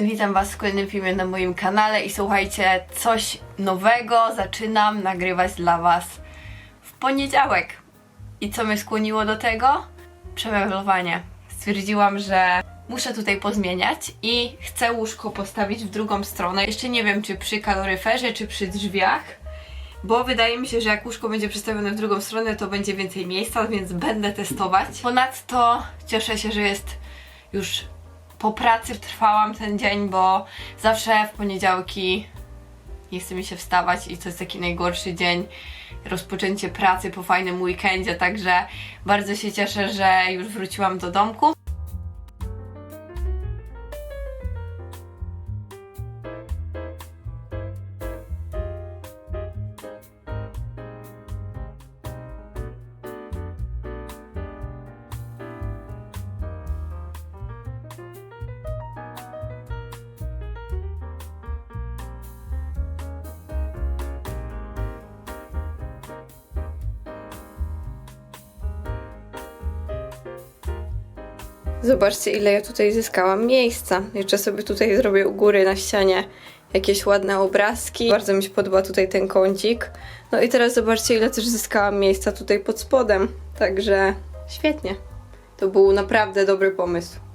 Witam Was w kolejnym filmie na moim kanale i słuchajcie, coś nowego zaczynam nagrywać dla Was w poniedziałek. I co mnie skłoniło do tego? Przemeblowanie. Stwierdziłam, że muszę tutaj pozmieniać i chcę łóżko postawić w drugą stronę. Jeszcze nie wiem, czy przy kaloryferze, czy przy drzwiach, bo wydaje mi się, że jak łóżko będzie przestawione w drugą stronę, to będzie więcej miejsca, więc będę testować. Ponadto cieszę się, że jest już po pracy trwałam ten dzień, bo zawsze w poniedziałki nie chce mi się wstawać i to jest taki najgorszy dzień, rozpoczęcie pracy po fajnym weekendzie, także bardzo się cieszę, że już wróciłam do domku. Zobaczcie, ile ja tutaj zyskałam miejsca. Jeszcze sobie tutaj zrobię u góry na ścianie jakieś ładne obrazki. Bardzo mi się podoba tutaj ten kącik. No i teraz zobaczcie, ile też zyskałam miejsca tutaj pod spodem. Także świetnie. To był naprawdę dobry pomysł.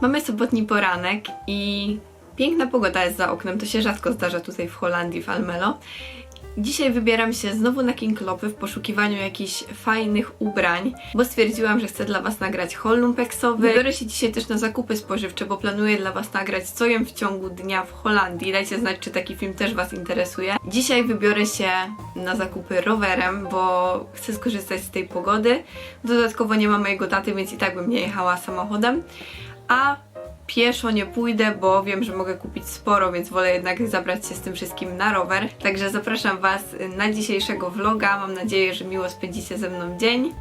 Mamy sobotni poranek i piękna pogoda jest za oknem. To się rzadko zdarza tutaj w Holandii, w Almelo. Dzisiaj wybieram się znowu na King Klopy w poszukiwaniu jakichś fajnych ubrań, bo stwierdziłam, że chcę dla Was nagrać haul lumpeksowy. Wybiorę się dzisiaj też na zakupy spożywcze, bo planuję dla Was nagrać co jem w ciągu dnia w Holandii. Dajcie znać, czy taki film też Was interesuje. Dzisiaj wybiorę się na zakupy rowerem, bo chcę skorzystać z tej pogody. Dodatkowo nie ma mojego taty, więc i tak bym nie jechała samochodem. A pieszo nie pójdę, bo wiem, że mogę kupić sporo, więc wolę jednak zabrać się z tym wszystkim na rower. Także zapraszam Was na dzisiejszego vloga. Mam nadzieję, że miło spędzicie ze mną dzień.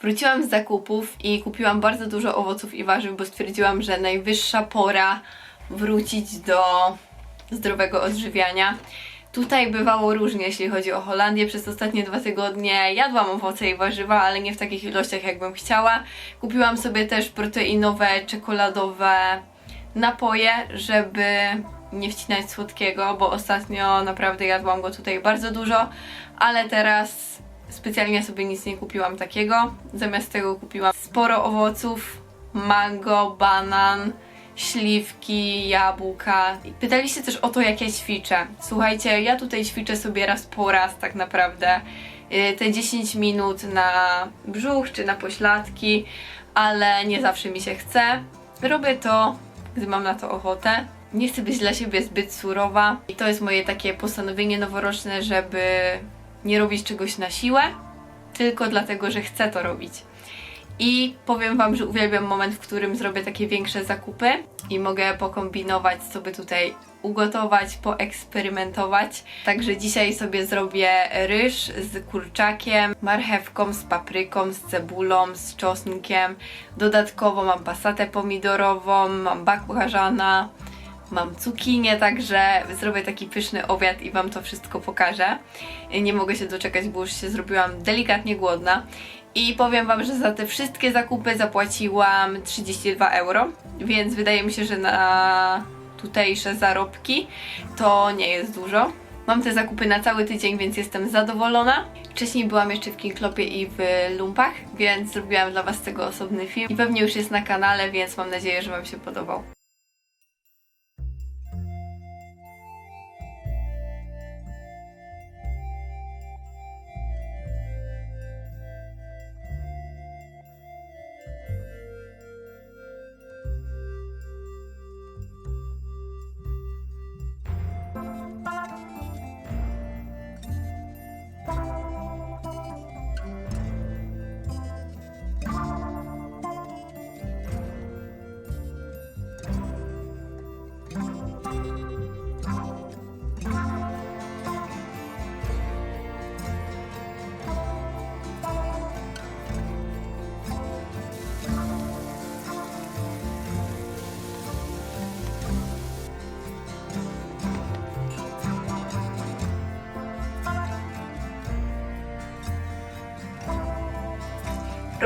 Wróciłam z zakupów i kupiłam bardzo dużo owoców i warzyw, bo stwierdziłam, że najwyższa pora wrócić do zdrowego odżywiania. Tutaj bywało różnie, jeśli chodzi o Holandię. Przez ostatnie dwa tygodnie jadłam owoce i warzywa, ale nie w takich ilościach, jakbym chciała. Kupiłam sobie też proteinowe, czekoladowe napoje, żeby nie wcinać słodkiego, bo ostatnio naprawdę jadłam go tutaj bardzo dużo, ale teraz specjalnie sobie nic nie kupiłam takiego. Zamiast tego kupiłam sporo owoców, mango, banan, śliwki, jabłka. Pytaliście też o to, jak ja ćwiczę. Słuchajcie, ja tutaj ćwiczę sobie raz po raz tak naprawdę y, te 10 minut na brzuch czy na pośladki, ale nie zawsze mi się chce. Robię to, gdy mam na to ochotę. Nie chcę być dla siebie zbyt surowa i to jest moje takie postanowienie noworoczne, żeby nie robić czegoś na siłę, tylko dlatego, że chcę to robić. I powiem Wam, że uwielbiam moment, w którym zrobię takie większe zakupy i mogę pokombinować, by tutaj ugotować, poeksperymentować. Także dzisiaj sobie zrobię ryż z kurczakiem, marchewką, z papryką, z cebulą, z czosnkiem. Dodatkowo mam pasatę pomidorową, mam bakłażana, mam cukinię, także zrobię taki pyszny obiad i Wam to wszystko pokażę. Nie mogę się doczekać, bo już się zrobiłam delikatnie głodna. I powiem Wam, że za te wszystkie zakupy zapłaciłam 32 euro, więc wydaje mi się, że na tutejsze zarobki to nie jest dużo. Mam te zakupy na cały tydzień, więc jestem zadowolona. Wcześniej byłam jeszcze w Kinklopie i w Lumpach, więc zrobiłam dla Was tego osobny film. I pewnie już jest na kanale, więc mam nadzieję, że Wam się podobał.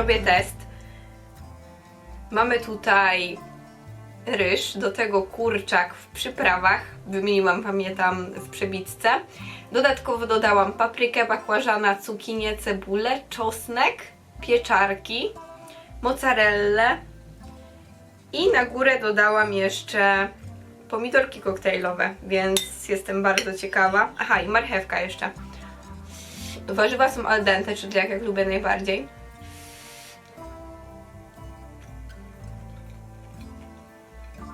Robię test. Mamy tutaj ryż, do tego kurczak w przyprawach. Wymieniłam, pamiętam, w przebitce. Dodatkowo dodałam paprykę, bakłażana, cukinię, cebulę, czosnek, pieczarki, mozzarellę i na górę dodałam jeszcze pomidorki koktajlowe, więc jestem bardzo ciekawa. Aha, i marchewka jeszcze. Warzywa są al dente, czyli jak, jak lubię najbardziej.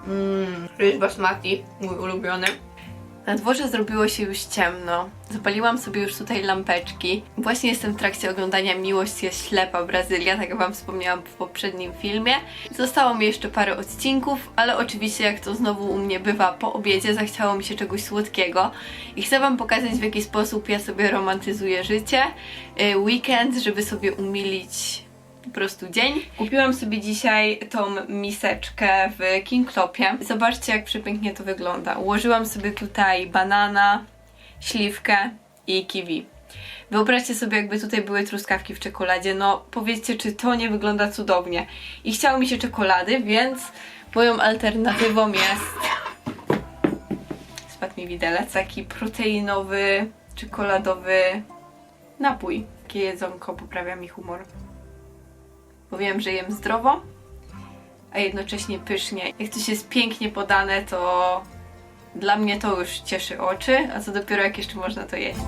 Mmm, ryż basmati, mój ulubiony. Na dworze zrobiło się już ciemno. Zapaliłam sobie już tutaj lampeczki. Właśnie jestem w trakcie oglądania Miłość jest ślepa Brazylia, tak jak Wam wspomniałam w poprzednim filmie. Zostało mi jeszcze parę odcinków, ale oczywiście jak to znowu u mnie bywa po obiedzie, zachciało mi się czegoś słodkiego. I chcę Wam pokazać w jaki sposób ja sobie romantyzuję życie. Y, Weekend, żeby sobie umilić po prostu dzień. Kupiłam sobie dzisiaj tą miseczkę w Kingklopie. Zobaczcie, jak przepięknie to wygląda. Ułożyłam sobie tutaj banana, śliwkę i kiwi. Wyobraźcie sobie, jakby tutaj były truskawki w czekoladzie. No, powiedzcie, czy to nie wygląda cudownie. I chciało mi się czekolady, więc moją alternatywą jest... Spadł mi widelec. Taki proteinowy, czekoladowy napój. Takie jedzonko poprawia mi humor bo że jem zdrowo, a jednocześnie pysznie. Jak coś jest pięknie podane, to dla mnie to już cieszy oczy, a co dopiero jak jeszcze można to jeść.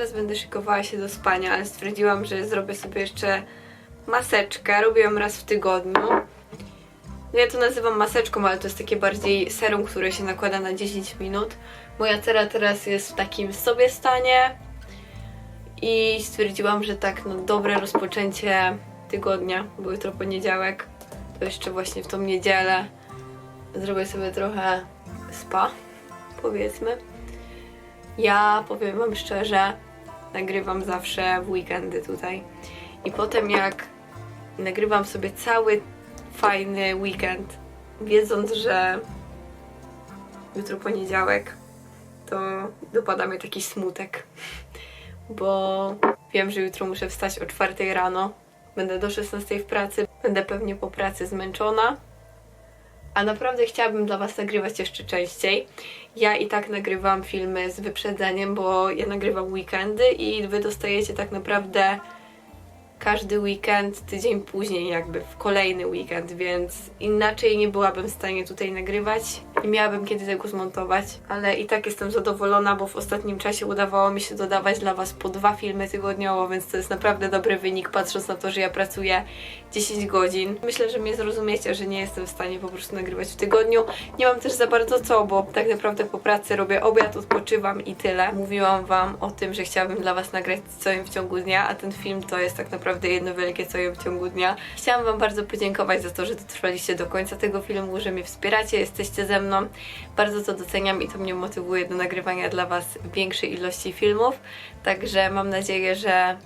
Zaraz będę szykowała się do spania, ale stwierdziłam, że zrobię sobie jeszcze maseczkę. Robię ją raz w tygodniu. Ja to nazywam maseczką, ale to jest takie bardziej serum, które się nakłada na 10 minut. Moja cera teraz jest w takim sobie stanie i stwierdziłam, że tak no dobre rozpoczęcie tygodnia, bo jutro poniedziałek, to jeszcze właśnie w tą niedzielę zrobię sobie trochę spa, powiedzmy. Ja powiem Wam szczerze, nagrywam zawsze w weekendy tutaj. I potem jak nagrywam sobie cały fajny weekend, wiedząc, że jutro poniedziałek, to dopada mnie taki smutek. Bo wiem, że jutro muszę wstać o 4 rano. Będę do 16 w pracy, będę pewnie po pracy zmęczona. A naprawdę chciałabym dla Was nagrywać jeszcze częściej. Ja i tak nagrywam filmy z wyprzedzeniem, bo ja nagrywam weekendy i Wy dostajecie tak naprawdę każdy weekend, tydzień później jakby w kolejny weekend, więc inaczej nie byłabym w stanie tutaj nagrywać i miałabym kiedy tego zmontować, ale i tak jestem zadowolona, bo w ostatnim czasie udawało mi się dodawać dla Was po dwa filmy tygodniowo, więc to jest naprawdę dobry wynik, patrząc na to, że ja pracuję 10 godzin. Myślę, że mnie zrozumiecie, że nie jestem w stanie po prostu nagrywać w tygodniu. Nie mam też za bardzo co, bo tak naprawdę po pracy robię obiad, odpoczywam i tyle. Mówiłam Wam o tym, że chciałabym dla Was nagrać co im w ciągu dnia, a ten film to jest tak naprawdę jedno wielkie co im w ciągu dnia. Chciałam Wam bardzo podziękować za to, że dotrwaliście do końca tego filmu, że mnie wspieracie, jesteście ze mną. Bardzo to doceniam i to mnie motywuje do nagrywania dla Was większej ilości filmów. Także mam nadzieję, że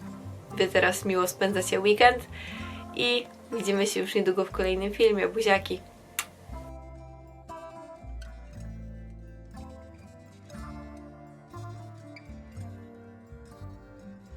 Wy teraz miło spędzacie weekend i widzimy się już niedługo w kolejnym filmie. Buziaki!